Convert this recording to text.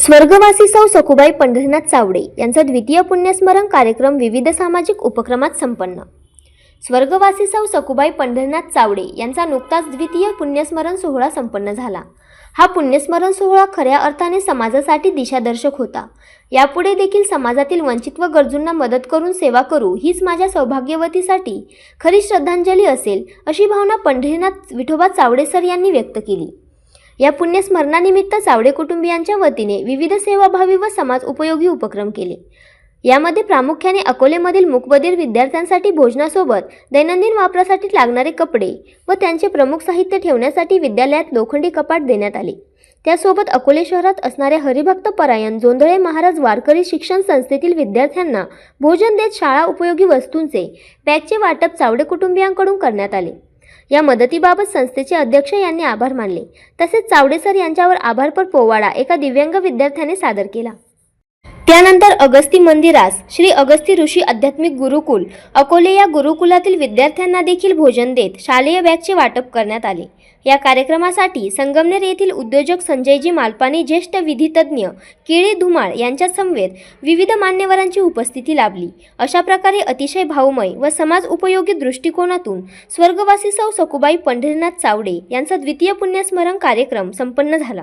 स्वर्गवासी सौ सखुबाई पंढरीनाथ चावडे यांचा द्वितीय पुण्यस्मरण कार्यक्रम विविध सामाजिक उपक्रमात संपन्न. स्वर्गवासी सौ सखुबाई पंढरीनाथ चावडे यांचा नुकताच द्वितीय पुण्यस्मरण सोहळा संपन्न झाला. हा पुण्यस्मरण सोहळा खऱ्या अर्थाने समाजासाठी दिशादर्शक होता. यापुढे देखील समाजातील वंचित व गरजूंना मदत करून सेवा करू हीच माझ्या सौभाग्यवतीसाठी खरी श्रद्धांजली असेल अशी भावना पंढरीनाथ विठोबा चावडे सर यांनी व्यक्त केली. या पुण्यस्मरणानिमित्त चावडे कुटुंबियांच्या वतीने विविध सेवाभावी व समाज उपयोगी उपक्रम केले. यामध्ये प्रामुख्याने अकोलेमधील मुकबधीर विद्यार्थ्यांसाठी भोजनासोबत दैनंदिन वापरासाठी लागणारे कपडे व त्यांचे प्रमुख साहित्य ठेवण्यासाठी विद्यालयात लोखंडी कपाट देण्यात आले. त्यासोबत अकोले शहरात असणाऱ्या हरिभक्त परायण जोंधळे महाराज वारकरी शिक्षण संस्थेतील विद्यार्थ्यांना भोजन देत शाळा उपयोगी वस्तूंचे बॅगचे वाटप चावडे कुटुंबियांकडून करण्यात आले. या मदतीबाबत संस्थेचे अध्यक्ष यांनी आभार मानले. तसेच चावडेसर यांच्यावर आभारपर पोवाडा एका दिव्यांग विद्यार्थ्याने सादर केला. त्यानंतर अगस्ती मंदिरास श्री अगस्ती ऋषी आध्यात्मिक गुरुकुल अकोले या गुरुकुलातील विद्यार्थ्यांना देखील भोजन देत शालेय बॅगचे वाटप करण्यात आले. या कार्यक्रमासाठी संगमनेर येथील उद्योजक संजयजी मालपाने ज्येष्ठ विधितज्ञ केळी धुमाळ यांच्या समवेत विविध मान्यवरांची उपस्थिती लाभली. अशा प्रकारे अतिशय भावमय व समाज उपयोगी दृष्टिकोनातून स्वर्गवासी सौ सकुबाई पंढरीनाथ चावडे यांचा द्वितीय पुण्यस्मरण कार्यक्रम संपन्न झाला.